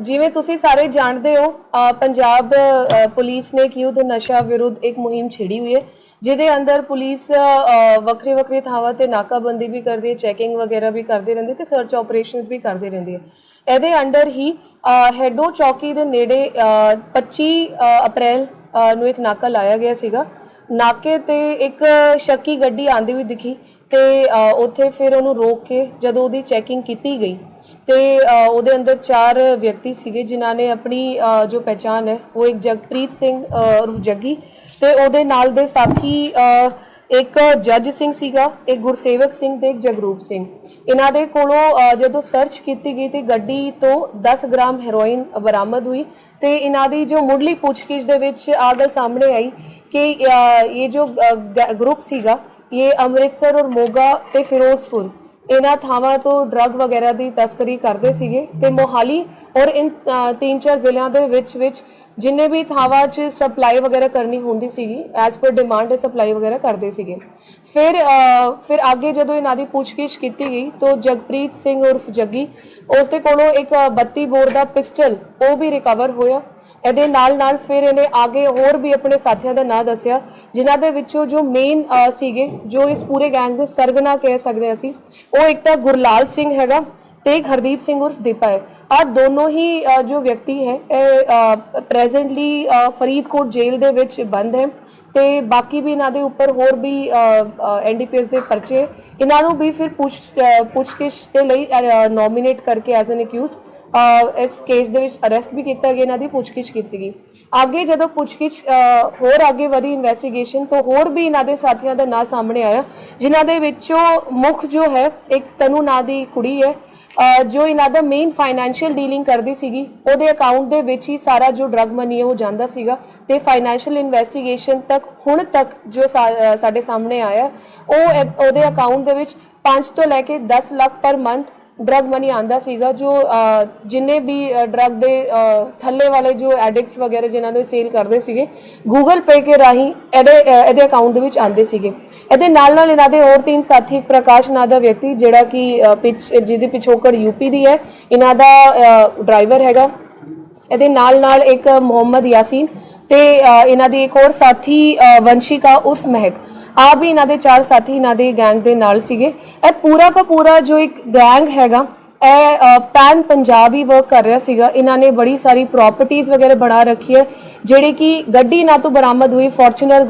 ਜਿਵੇਂ ਤੁਸੀਂ ਸਾਰੇ ਜਾਣਦੇ ਹੋ ਪੰਜਾਬ ਪੁਲਿਸ ਨੇ ਇੱਕ ਯੁੱਧ ਨਸ਼ਾ ਵਿਰੁੱਧ ਇੱਕ ਮੁਹਿੰਮ ਛੇੜੀ ਹੋਈ ਹੈ ਜਿਹਦੇ ਅੰਦਰ ਪੁਲਿਸ ਵੱਖਰੇ ਵੱਖਰੇ ਥਾਵਾਂ ਤੇ ਨਾਕਾਬੰਦੀ ਵੀ ਕਰਦੀ ਹੈ ਚੈਕਿੰਗ ਵਗੈਰਾ ਵੀ ਕਰਦੇ ਰਹਿੰਦੀ ਹੈ ਤੇ ਸਰਚ ਆਪਰੇਸ਼ਨਸ ਵੀ ਕਰਦੇ ਰਹਿੰਦੀ ਹੈ। ਇਹਦੇ ਅੰਡਰ ਹੀ ਹੈਡੋ ਚੌਕੀ ਦੇ ਨੇੜੇ ਅ, 25 ਅਪ੍ਰੈਲ ਨੂੰ ਇੱਕ ਨਾਕਾ ਲਾਇਆ ਗਿਆ ਸੀਗਾ। ਨਾਕੇ ਤੇ ਇੱਕ ਸ਼ੱਕੀ ਗੱਡੀ ਆਂਦੀ ਹੋਈ ਦਿਖੀ ਤੇ ਉੱਥੇ ਫਿਰ ਉਹਨੂੰ ਰੋਕ ਕੇ ਜਦੋਂ ਉਹਦੀ ਚੈਕਿੰਗ ਕੀਤੀ ਗਈ ਤੇ ਉਹਦੇ ਅੰਦਰ ਚਾਰ ਵਿਅਕਤੀ ਸੀਗੇ ਜਿਨ੍ਹਾਂ ਨੇ ਆਪਣੀ ਜੋ ਪਹਿਚਾਨ ਹੈ, ਉਹ ਇੱਕ ਜਗਪ੍ਰੀਤ ਸਿੰਘ ਉਰਫ ਜੱਗੀ ਤੇ ਉਹਦੇ ਨਾਲ ਦੇ ਸਾਥੀ ਇੱਕ ਜੱਜ ਸਿੰਘ ਸੀਗਾ, ਇੱਕ ਗੁਰਸੇਵਕ ਸਿੰਘ ਤੇ ਇੱਕ ਜਗਰੂਪ ਸਿੰਘ। ਇਹਨਾਂ ਦੇ ਕੋਲੋਂ ਜਦੋਂ ਸਰਚ ਕੀਤੀ ਗਈ ਤੇ ਗੱਡੀ ਤੋਂ 10 ਗ੍ਰਾਮ ਹੈਰੋਇਨ ਬਰਾਮਦ ਹੋਈ ਤੇ ਇਹਨਾਂ ਦੀ ਜੋ ਮੁੱਢਲੀ ਪੁੱਛਗਿੱਛ ਦੇ ਵਿੱਚ ਆ ਗੱਲ ਸਾਹਮਣੇ ਆਈ ਕਿ ਇਹ ਜੋ ਗਰੁੱਪ ਸੀਗਾ, ਇਹ ਅੰਮ੍ਰਿਤਸਰ ਔਰ ਮੋਗਾ ਤੇ ਫਿਰੋਜ਼ਪੁਰ ਇਹਨਾਂ ਥਾਵਾਂ ਤੋਂ ਡਰੱਗ ਵਗੈਰਾ ਦੀ ਤਸਕਰੀ ਕਰਦੇ ਸੀਗੇ ਤੇ ਮੋਹਾਲੀ ਔਰ ਇਨ ਤਿੰਨ ਚਾਰ ਜ਼ਿਲ੍ਹਿਆਂ ਦੇ ਵਿੱਚ ਵਿੱਚ ਜਿੰਨੇ ਵੀ ਥਾਵਾਂ 'ਚ ਸਪਲਾਈ ਵਗੈਰਾ ਕਰਨੀ ਹੁੰਦੀ ਸੀਗੀ ਐਸ ਪਰ ਡਿਮਾਂਡ ਤੇ ਸਪਲਾਈ ਵਗੈਰਾ ਕਰਦੇ ਸੀਗੇ। ਫਿਰ ਫਿਰ ਅੱਗੇ ਜਦੋਂ ਇਹਨਾਂ ਦੀ ਪੁੱਛਗਿੱਛ ਕੀਤੀ ਗਈ, ਤਾਂ ਜਗਪ੍ਰੀਤ ਸਿੰਘ ਉਰਫ ਜੱਗੀ ਉਸ ਦੇ ਕੋਲੋਂ ਇੱਕ 32 ਬੋਰ ਦਾ ਪਿਸਟਲ ਉਹ ਵੀ ਰਿਕਵਰ ਹੋਇਆ। ਇਹਦੇ ਨਾਲ ਨਾਲ ਫਿਰ ਇਹਨੇ ਅੱਗੇ ਹੋਰ ਵੀ ਆਪਣੇ ਸਾਥੀਆਂ ਦਾ ਨਾਂ ਦੱਸਿਆ ਜਿਨ੍ਹਾਂ ਦੇ ਵਿੱਚੋਂ ਜੋ ਮੇਨ ਸੀਗੇ ਜੋ ਇਸ ਪੂਰੇ ਗੈਂਗ ਦੇ ਸਰਗਨਾ ਕਹਿ ਸਕਦੇ ਹਾਂ ਅਸੀਂ ਉਹ ਇੱਕ ਤਾਂ ਗੁਰਲਾਲ ਸਿੰਘ ਹੈਗਾ ਤੇ ਇੱਕ ਹਰਦੀਪ ਸਿੰਘ ਉਰਫ ਦੀਪਾ ਹੈ ਆ ਦੋਨੋਂ ਹੀ ਜੋ ਵਿਅਕਤੀ ਹੈ ਇਹ ਪ੍ਰੈਜ਼ੈਂਟਲੀ ਫਰੀਦਕੋਟ ਜੇਲ੍ਹ ਦੇ ਵਿੱਚ ਬੰਦ ਹੈ ਤੇ ਬਾਕੀ ਵੀ ਇਹਨਾਂ ਦੇ ਉੱਪਰ ਹੋਰ ਵੀ ਐਨਡੀਪੀਐਸ ਦੇ ਪਰਚੇ ਹੈ। ਇਹਨਾਂ ਨੂੰ ਵੀ ਫਿਰ ਪੁੱਛ ਅ, ਪੁੱਛਗਿੱਛ ਦੇ ਲਈ ਨੋਮੀਨੇਟ ਕਰਕੇ ਐਜ਼ ਐਨ ਅਕਿਊਜ਼ਡ ਇਸ ਕੇਸ ਦੇ ਵਿੱਚ ਅਰੈਸਟ ਵੀ ਕੀਤਾ ਗਿਆ, ਇਹਨਾਂ ਦੀ ਪੁੱਛਗਿੱਛ ਕੀਤੀ ਗਈ। ਅੱਗੇ ਜਦੋਂ ਪੁੱਛਗਿੱਛ ਹੋਰ ਅੱਗੇ ਵਧੀ ਇਨਵੈਸਟੀਗੇਸ਼ਨ ਤੋਂ ਹੋਰ ਵੀ ਇਹਨਾਂ ਦੇ ਸਾਥੀਆਂ ਦਾ ਨਾਂ ਸਾਹਮਣੇ ਆਇਆ, ਜਿਨ੍ਹਾਂ ਦੇ ਵਿੱਚੋਂ ਮੁੱਖ ਜੋ ਹੈ, ਇੱਕ ਤਨੂ ਨਾਂ ਦੀ ਕੁੜੀ ਹੈ ਜੋ ਇਹਨਾਂ ਦਾ ਮੇਨ ਫਾਈਨੈਂਸ਼ੀਅਲ ਡੀਲਿੰਗ ਕਰਦੀ ਸੀਗੀ, ਉਹਦੇ ਅਕਾਊਂਟ ਦੇ ਵਿੱਚ ਹੀ ਸਾਰਾ ਜੋ ਡਰਗ ਮਨੀ ਹੈ, ਉਹ ਜਾਂਦਾ ਸੀਗਾ, ਤੇ ਫਾਈਨੈਂਸ਼ੀਅਲ ਇਨਵੈਸਟੀਗੇਸ਼ਨ ਤੱਕ, ਹੁਣ ਤੱਕ ਜੋ ਸਾਡੇ ਸਾਹਮਣੇ ਆਇਆ, ਉਹ ਉਹਦੇ ਅਕਾਊਂਟ ਦੇ ਵਿੱਚ 5 ਤੋਂ ਲੈ ਕੇ 10 lakh per month drug money ਆਂਦਾ ਸੀਗਾ ਜੋ ਜਿੰਨੇ ਵੀ ਡਰਗ ਦੇ ਥੱਲੇ ਵਾਲੇ ਜੋ ਐਡਿਕਟਸ ਵਗੈਰਾ ਜਿਨ੍ਹਾਂ ਨੂੰ ਸੇਲ ਕਰਦੇ ਸੀਗੇ ਗੂਗਲ ਪੇ ਕੇ ਰਾਹੀਂ ਇਹਦੇ ਇਹਦੇ ਅਕਾਊਂਟ ਦੇ ਵਿੱਚ ਆਂਦੇ ਸੀਗੇ। ਇਹਦੇ ਨਾਲ ਨਾਲ ਇਹਨਾਂ ਦੇ ਹੋਰ ਤਿੰਨ ਸਾਥੀ ਇੱਕ ਪ੍ਰਕਾਸ਼ ਨਾਂ ਦਾ ਵਿਅਕਤੀ ਜਿਹੜਾ ਕਿ ਪਿਛ ਜਿਹਦੀ ਪਿਛੋਕੜ ਯੂਪੀ ਦੀ ਹੈ ਇਹਨਾਂ ਦਾ ਡਰਾਈਵਰ ਹੈਗਾ। ਇਹਦੇ ਨਾਲ ਨਾਲ ਇੱਕ ਮੁਹੰਮਦ ਯਾਸੀਨ ਤੇ ਇਹਨਾਂ ਦੀ ਇੱਕ ਹੋਰ ਸਾਥੀ ਅ, ਵੰਸ਼ਿਕਾ ਉਰਫ ਮਹਿਕ। ਆ ਵੀ ਇਹਨਾਂ ਦੇ ਚਾਰ ਸਾਥੀ ਇਹਨਾਂ ਦੇ ਗੈਂਗ ਦੇ ਨਾਲ ਸੀਗੇ। ਇਹ ਪੂਰਾ ਦਾ ਪੂਰਾ ਜੋ ਇੱਕ ਗੈਂਗ ਹੈਗਾ, ਇਹ ਪੈਨ ਪੰਜਾਬੀ ਵਰਕ ਕਰ ਰਿਹਾ ਸੀਗਾ। ਇਹਨਾਂ ਨੇ ਬੜੀ ਸਾਰੀ ਪ੍ਰਾਪਰਟੀਆਂ ਵਗੈਰਾ ਬਣਾ ਰੱਖੀ ਹੈ, ਜਿਹੜੇ ਕਿ ਗੱਡੀ ਨਾ ਤੋਂ ਬਰਾਮਦ ਹੋਈ ਫੋਰਚੂਨਰ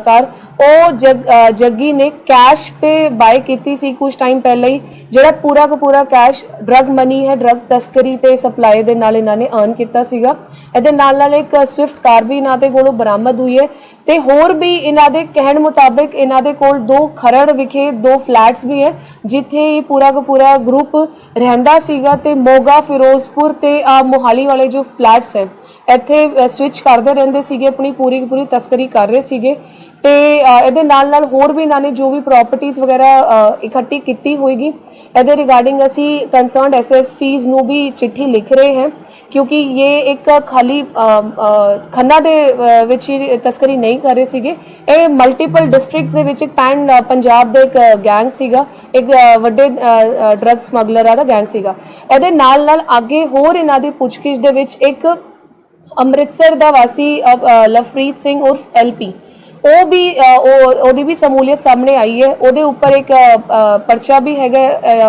ਕਾਰ ਉਹ ਜਗ- ਜੱਗੀ ਨੇ ਕੈਸ਼ ਪੇ ਬਾਏ ਕੀਤੀ ਸੀ ਕੁਝ ਟਾਈਮ ਪਹਿਲਾਂ ਹੀ, ਜਿਹੜਾ ਪੂਰਾ ਦਾ ਪੂਰਾ ਕੈਸ਼ ਡਰਗ ਮਨੀ ਹੈ ਡਰਗ ਤਸਕਰੀ ਤੇ ਸਪਲਾਈ ਦੇ ਨਾਲ ਇਹਨਾਂ ਨੇ ਅਰਨ ਕੀਤਾ ਸੀਗਾ। ਇਹਦੇ ਨਾਲ ਨਾਲ ਇੱਕ ਸਵਿਫਟ ਕਾਰ ਵੀ ਇਹਨਾਂ ਦੇ ਕੋਲੋਂ ਬਰਾਮਦ ਹੋਈ ਹੈ ਤੇ ਹੋਰ ਵੀ ਇਹਨਾਂ ਦੇ ਕਹਿਣ ਮੁਤਾਬਕ ਇਹਨਾਂ ਦੇ ਕੋਲ ਦੋ ਖਰੜ ਵਿਖੇ ਦੋ ਫਲੈਟਸ ਵੀ ਹੈ, ਜਿੱਥੇ ਇਹ ਪੂਰਾ ਦਾ ਪੂਰਾ ਗਰੁੱਪ ਰਹਿੰਦਾ ਸੀਗਾ ਤੇ ਮੋਗਾ, ਫਿਰੋਜ਼ਪੁਰ ਤੇ ਆ ਮੋਹਾਲੀ ਵਾਲੇ ਜੋ ਫਲੈਟਸ ਹੈ, ਇੱਥੇ ਸਵਿਚ ਕਰਦੇ ਰਹਿੰਦੇ ਸੀਗੇ, ਆਪਣੀ ਪੂਰੀ ਦੀ ਪੂਰੀ ਤਸਕਰੀ ਕਰ ਰਹੇ ਸੀਗੇ। ਤੇ ਇਹਦੇ ਨਾਲ ਨਾਲ ਹੋਰ ਵੀ ਇਹਨਾਂ ਨੇ ਜੋ ਵੀ ਪ੍ਰਾਪਰਟੀਆਂ ਵਗੈਰਾ ਇਕੱਠੀ ਕੀਤੀ ਹੋਏਗੀ। ਇਹਦੇ ਰਿਗਾਰਡਿੰਗ ਅਸੀਂ ਕੰਸਰਨਡ ਐਸਐਸਪੀਜ਼ ਨੂੰ ਵੀ ਚਿੱਠੀ ਲਿਖ ਰਹੇ ਹਾਂ, ਕਿਉਂਕਿ ਇਹ ਇੱਕ ਖਾਲੀ ਖੰਨਾ ਦੇ ਵਿੱਚ ਹੀ ਤਸਕਰੀ ਨਹੀਂ ਕਰ ਰਹੇ ਸੀਗੇ। ਇਹ ਮਲਟੀਪਲ ਡਿਸਟ੍ਰਿਕਟਸ ਦੇ ਵਿੱਚ ਇੱਕ ਪੈਨ ਪੰਜਾਬ ਦਾ ਇੱਕ ਗੈਂਗ ਸੀਗਾ। ਇੱਕ ਵੱਡੇ ਡਰੱਗ ਸਮਗਲਰਾਂ ਦਾ ਗੈਂਗ ਸੀਗਾ। ਇਹਦੇ ਨਾਲ ਨਾਲ ਅੱਗੇ ਹੋਰ ਇਹਨਾਂ ਦੀ ਪੁੱਛਗਿੱਛ ਦੇ ਵਿੱਚ ਇੱਕ ਅੰਮ੍ਰਿਤਸਰ ਦਾ ਵਾਸੀ ਲਵਪ੍ਰੀਤ ਸਿੰਘ ਉਰਫ ਐਲਪੀ ਉਹ ਵੀ ਉਹ, ਉਹਦੀ ਵੀ ਸਮੂਲੀਅਤ ਸਾਹਮਣੇ ਆਈ ਹੈ। ਉਹਦੇ ਉੱਪਰ ਇੱਕ ਪਰਚਾ ਵੀ ਹੈਗਾ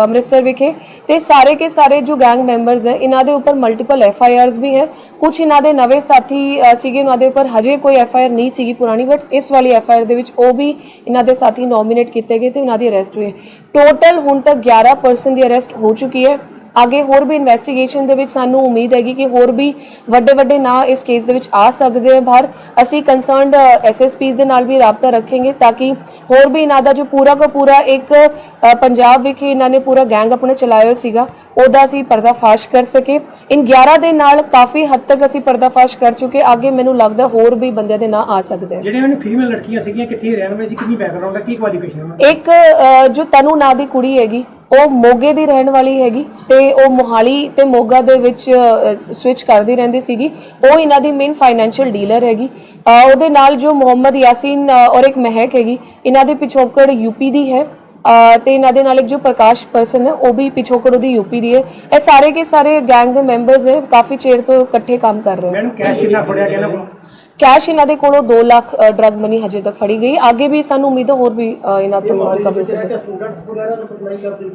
ਅੰਮ੍ਰਿਤਸਰ ਵਿਖੇ। ਤੇ ਸਾਰੇ ਕੇ ਸਾਰੇ ਜੋ ਗੈਂਗ ਮੈਂਬਰਸ ਹੈ, ਇਹਨਾਂ ਦੇ ਉੱਪਰ ਮਲਟੀਪਲ ਐਫ ਆਈ ਆਰਸ ਵੀ ਹੈ। ਕੁਝ ਇਹਨਾਂ ਦੇ ਨਵੇਂ ਸਾਥੀ ਸੀਗੇ, ਉਹਨਾਂ ਦੇ ਉੱਪਰ ਹਜੇ ਕੋਈ ਐਫ ਆਈ ਆਰ ਨਹੀਂ ਸੀਗੀ ਪੁਰਾਣੀ ਬਟ ਇਸ ਵਾਲੀ ਐਫ ਆਈ ਆਰ ਦੇ ਵਿੱਚ ਉਹ ਵੀ ਇਹਨਾਂ ਦੇ ਸਾਥੀ ਨੋਮੀਨੇਟ ਕੀਤੇ ਗਏ ਤੇ ਉਹਨਾਂ ਦੀ ਅਰੈਸਟ ਹੋਈ ਟੋਟਲ ਹੁਣ ਤੱਕ 11 ਪਰਸਨ ਦੀ ਅਰੈਸਟ ਹੋ ਚੁੱਕੀ ਹੈ। ਅੱਗੇ ਹੋਰ ਵੀ ਇਨਵੈਸਟੀਗੇਸ਼ਨ ਦੇ ਵਿੱਚ ਸਾਨੂੰ ਉਮੀਦ ਹੈਗੀ ਕਿ ਹੋਰ ਵੀ ਵੱਡੇ ਵੱਡੇ ਨਾਂ ਇਸ ਕੇਸ ਦੇ ਵਿੱਚ ਆ ਸਕਦੇ ਆ। ਬਾਹਰ ਅਸੀਂ ਕੰਸਰਨਡ ਐਸਐਸਪੀਜ਼ ਦੇ ਨਾਲ ਵੀ ਰਾਬਤਾ ਰੱਖਾਂਗੇ ਤਾਂ ਕਿ ਹੋਰ ਵੀ ਇਹਨਾਂ ਦਾ ਜੋ ਪੂਰਾ ਦਾ ਪੂਰਾ ਇੱਕ ਪੰਜਾਬ ਵਿਖੇ ਇਹਨਾਂ ਨੇ ਪੂਰਾ ਗੈਂਗ ਆਪਣੇ ਚਲਾਇਆ ਸੀਗਾ ਉਹਦਾ ਅਸੀਂ ਪਰਦਾਫਾਸ਼ ਕਰ ਸਕੇ ਇਨ 11 ਦੇ ਨਾਲ ਕਾਫੀ ਹੱਦ ਤੱਕ ਅਸੀਂ ਪਰਦਾਫਾਸ਼ ਕਰ ਚੁੱਕੇ ਅੱਗੇ ਮੈਨੂੰ ਲੱਗਦਾ ਹੋਰ ਵੀ ਬੰਦਿਆਂ ਦੇ ਨਾਂ ਆ ਸਕਦੇ ਆ। ਜਿਹੜੀਆਂ ਉਹਨਾਂ ਫੀਮੇਲ ਲੜਕੀਆਂ ਸੀਗੀਆਂ ਕਿੱਥੇ ਰਹਿਣ ਵਾਲੀ ਸੀ ਕਿੰਨੀ ਬੈਕਗ੍ਰਾਉਂਡ ਹੈ ਕੀ ਕੁਆਲੀਫਿਕੇਸ਼ਨ ਹੈ? ਇੱਕ ਜੋ ਤਨੂ ਨਾਂ ਦੀ ਕੁੜੀ ਹੈਗੀ ਉਹ ਮੋਗੇ ਦੀ ਰਹਿਣ ਵਾਲੀ ਹੈਗੀ ਤੇ ਉਹ ਮੋਹਾਲੀ ਤੇ ਮੋਗਾ ਦੇ ਵਿੱਚ ਸਵਿਚ ਕਰਦੀ ਰਹਿੰਦੀ ਸੀਗੀ। ਉਹ ਇਹਨਾਂ ਦੀ ਮੇਨ ਫਾਈਨੈਂਸ਼ੀਅਲ ਡੀਲਰ ਹੈਗੀ। ਉਹਦੇ ਨਾਲ ਜੋ ਮੁਹੰਮਦ ਯਾਸੀਨ ਔਰ ਇੱਕ ਮਹਿਕ ਹੈਗੀ, ਇਹਨਾਂ ਦੀ ਪਿਛੋਕੜ ਯੂਪੀ ਦੀ ਹੈ। ਅਹ, ਤੇ ਇਹਨਾਂ ਦੇ ਨਾਲ ਇੱਕ ਜੋ ਪ੍ਰਕਾਸ਼ ਪਰਸਨ ਹੈ, ਉਹ ਵੀ ਪਿਛੋਕੜ ਉਹਦੀ ਯੂਪੀ ਦੀ ਹੈ। ਇਹ ਸਾਰੇ ਕੇ ਸਾਰੇ ਗੈਂਗ ਦੇ ਮੈਂਬਰਸ ਹੈ, ਕਾਫੀ ਚਿਰ ਤੋਂ ਇਕੱਠੇ ਕੰਮ ਕਰ ਰਹੇ ਹੈ ਮੈਡਮ ਕੈਸ਼ ਕਿੰਨਾ ਫੜਿਆ ਗਿਆ ਇਹਨਾਂ ਕੈਸ਼ ਇਹਨਾਂ ਦੇ ਕੋਲੋਂ 2 ਲੱਖ ਡਰਗ ਮਨੀ ਹਜੇ ਤੱਕ ਫੜੀ ਗਈ। ਅੱਗੇ ਵੀ ਸਾਨੂੰ ਉਮੀਦ ਹੈ ਹੋਰ ਵੀ ਇਹਨਾਂ ਤੋਂ ਰਿਕਵਰ ਸੇ ਸਟੂਡੈਂਟ ਵਗੈਰਾ ਨੂੰ ਸਪਲਾਈ ਕਰਦੇ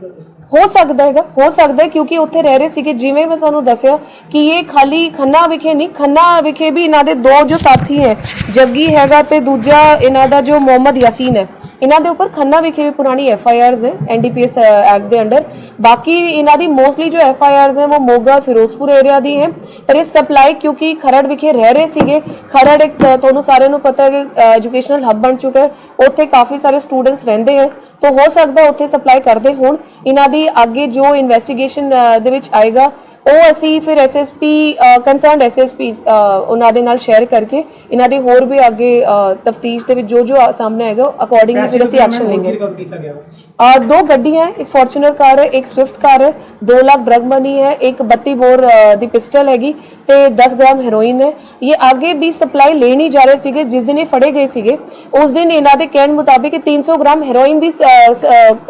ਹੋ ਸਕਦਾ ਹੈਗਾ, ਹੋ ਸਕਦਾ ਕਿਉਂਕਿ ਉੱਥੇ ਰਹਿ ਰਹੇ ਸੀਗੇ, ਜਿਵੇਂ ਮੈਂ ਤੁਹਾਨੂੰ ਦੱਸਿਆ ਕਿ ਇਹ ਖਾਲੀ ਖੰਨਾ ਵਿਖੇ ਨਹੀਂ, ਖੰਨਾ ਵਿਖੇ ਵੀ ਇਹਨਾਂ ਦੇ ਦੋ ਜੋ ਸਾਥੀ ਹੈ, ਜੱਗੀ ਹੈਗਾ ਤੇ ਦੂਜਾ ਇਹਨਾਂ ਦਾ ਜੋ ਮੁਹੰਮਦ ਯਾਸੀਨ ਹੈ, ਇਹਨਾਂ ਦੇ ਉੱਪਰ ਖੰਨਾ ਵਿਖੇ ਵੀ ਪੁਰਾਣੀ ਐਫ ਆਈ ਆਰਜ਼ ਹੈ ਐਨਡੀਪੀਐਸ ਐਕਟ ਦੇ ਅੰਡਰ। ਬਾਕੀ ਇਹਨਾਂ ਦੀ ਮੋਸਟਲੀ ਜੋ ਐਫ ਆਈ ਆਰਜ਼ ਹੈ, ਉਹ ਮੋਗਾ, ਫਿਰੋਜ਼ਪੁਰ ਏਰੀਆ ਦੀ ਹੈ, ਪਰ ਇਹ ਸਪਲਾਈ ਕਿਉਂਕਿ ਖਰੜ ਵਿਖੇ ਰਹਿ ਰਹੇ ਸੀਗੇ, ਖਰੜ ਇੱਕ ਤੁਹਾਨੂੰ ਸਾਰਿਆਂ ਨੂੰ ਪਤਾ ਹੈ ਕਿ ਐਜੂਕੇਸ਼ਨਲ ਹੱਬ ਬਣ ਚੁੱਕਾ ਹੈ, ਉੱਥੇ ਕਾਫੀ ਸਾਰੇ ਸਟੂਡੈਂਟਸ ਰਹਿੰਦੇ ਹੈ, ਤਾਂ ਹੋ ਸਕਦਾ ਉੱਥੇ ਸਪਲਾਈ ਕਰਦੇ ਹੋਣ। ਇਹਨਾਂ ਦੀ ਅੱਗੇ ਜੋ ਇਨਵੈਸਟੀਗੇਸ਼ਨ ਦੇ ਵਿੱਚ ਆਏਗਾ ਉਹ ਅਸੀਂ ਫਿਰ ਐਸਐਸਪੀ ਕੰਸਰਨਡ ਐਸਐਸਪੀ ਉਹਨਾਂ ਦੇ ਨਾਲ ਸ਼ੇਅਰ ਕਰਕੇ ਇਹਨਾਂ ਦੇ ਹੋਰ ਵੀ ਅੱਗੇ ਤਫਤੀਸ਼ ਦੇ ਵਿੱਚ ਜੋ ਜੋ ਸਾਹਮਣੇ ਆਏਗਾ ਅਕੋਰਡਿੰਗਲੀ ਫਿਰ ਅਸੀਂ ਐਕਸ਼ਨ ਲੈਂਗੇ ਦੋ ਗੱਡੀਆਂ ਇੱਕ ਫੋਰਚੂਨਰ ਕਾਰ ਹੈ ਇੱਕ ਸਵਿਫਟ ਕਾਰ ਹੈ 2 ਲੱਖ ਡਰਗ ਮਨੀ ਹੈ ਇੱਕ 32 ਬੋਰ ਦੀ ਪਿਸਟਲ ਹੈਗੀ ਤੇ 10 ਗ੍ਰਾਮ ਹੈਰੋਇਨ ਹੈ। ਇਹ ਅੱਗੇ ਵੀ ਸਪਲਾਈ ਲੈਣੀ ਜਾ ਰਹੇ ਸੀਗੇ ਜਿਸ ਦਿਨ ਇਹ ਫੜੇ ਗਏ ਸੀਗੇ ਉਸ ਦਿਨ ਇਹਨਾਂ ਦੇ ਕਹਿਣ ਮੁਤਾਬਿਕ 300 ਗ੍ਰਾਮ ਹੈਰੋਇਨ ਦੀ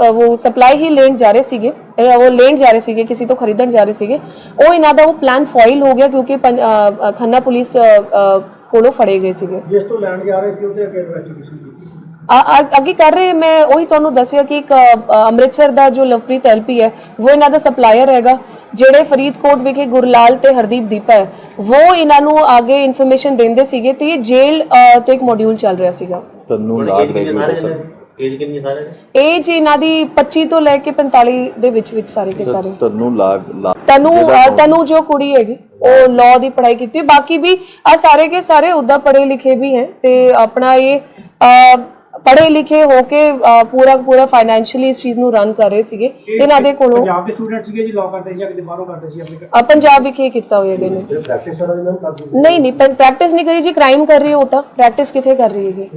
ਉਹ ਸਪਲਾਈ ਹੀ ਲੈਣ ਜਾ ਰਹੇ ਸੀਗੇ। ਇਹ ਉਹ ਲੈਣ ਜਾ ਰਹੇ ਸੀਗੇ ਕਿਸੇ ਤੋਂ ਖਰੀਦਣ ਜਾ ਰਹੇ ਸੀਗੇ। ਉਹ ਇਹਨਾਂ ਦਾ ਉਹ ਪਲਾਨ ਫੋਇਲ ਹੋ ਗਿਆ ਕਿਉਂਕਿ ਪੰ- ਅ, ਅ, ਖੰਨਾ ਪੁਲਿਸ ਅ, ਅ, ਕੋਲੋਂ ਫੜੇ ਗਏ ਸੀਗੇ। ਜਿਸ ਤੋਂ ਲੈਣ ਜਾ ਰਹੇ ਸੀ ਉਹਦੇ ਅੱਗੇ ਇਨਵੈਸਟੀਗੇਸ਼ਨ ਕੀਤੀ। ਅੱਗੇ ਕਰ ਰਹੇ ਮੈਂ ਉਹੀ ਤੁਹਾਨੂੰ ਦੱਸਿਆ ਕਿ ਇੱਕ ਅ, ਅ, ਅੰਮ੍ਰਿਤਸਰ ਦਾ ਜੋ ਲਵਪ੍ਰੀਤ ਐਲਪੀ ਹੈ ਉਹ ਇਹਨਾਂ ਦਾ ਸਪਲਾਇਰ ਹੈਗਾ ਜਿਹੜੇ ਫਰੀਦਕੋਟ ਵਿਖੇ ਗੁਰਲਾਲ ਤੇ ਹਰਦੀਪ ਦੀਪਾ ਹੈ ਉਹ ਇਹਨਾਂ ਨੂੰ ਅੱਗੇ ਇਨਫੋਰਮੇਸ਼ਨ ਦਿੰਦੇ ਸੀਗੇ ਤੇ ਇਹ ਜੇਲ੍ਹ ਅ, ਤੋਂ ਇੱਕ ਮੋਡਿਊਲ ਚੱਲ ਰਿਹਾ ਸੀਗਾ। ਤੈਨੂੰ ਲਾਗ ਰੈਗੂਲੇਟਰ ਸਰ ਏਜ ਕਿੰਨੀ ਹੈ ਸਾਰੇ ਦੀ? ਏਜ ਇਹਨਾਂ ਦੀ 25 ਤੋਂ ਲੈ ਕੇ 45 ਦੇ ਵਿੱਚ ਵਿੱਚ ਸਾਰੇ ਕੇ ਸਾਰੇ। ਤੈਨੂੰ ਲਾਗ ਲਾ- ਤਨੂੰ ਅ, ਤਨੂੰ ਜੋ ਕੁੜੀ ਹੈਗੀ ਉਹ ਲਾਅ ਦੀ ਪੜ੍ਹਾਈ ਕੀਤੀ ਹੈ। ਬਾਕੀ ਵੀ ਆ ਸਾਰੇ ਕੇ ਸਾਰੇ ਉਦਾਂ ਪੜ੍ਹੇ ਲਿਖੇ ਵੀ ਹੈ ਤੇ ਆਪਣਾ ਇਹ ਅ, ਪੜ੍ਹੇ ਲਿਖੇ ਹੋ ਕੇ ਅ, ਪੂਰਾ ਪੂਰਾ ਫਾਈਨੈਂਸ਼ੀਅਲੀ ਇਸ ਚੀਜ਼ ਨੂੰ ਰਨ ਕਰ ਰਹੇ ਸੀਗੇ। ਇਹਨਾਂ ਦੇ ਕੋਲੋਂ ਪੰਜਾਬ ਦੇ ਸਟੂਡੈਂਟ ਸੀਗੇ ਜੀ ਲਾਅ ਕਰਦੇ ਸੀ ਜਾਂ ਕਿਤੇ ਬਾਹਰੋਂ ਕਰਦੇ ਸੀ ਆਪਣੇ ਅ, ਪੰਜਾਬ ਵਿਖੇ ਕੀਤਾ ਹੋਇਆ ਗਏ ਨੇ। ਪ੍ਰੈਕਟਿਸ ਨਹੀਂ ਨਹੀਂ ਪ੍ਰੈਕਟਿਸ ਨਹੀਂ ਕਰੀ ਜੀ ਕ੍ਰਾਈਮ ਕਰ ਰਹੀ ਹੈ ਉਹ ਤਾਂ। ਪ੍ਰੈਕਟਿਸ ਕਿੱਥੇ ਕਰ ਰਹੀ ਹੈਗੀ?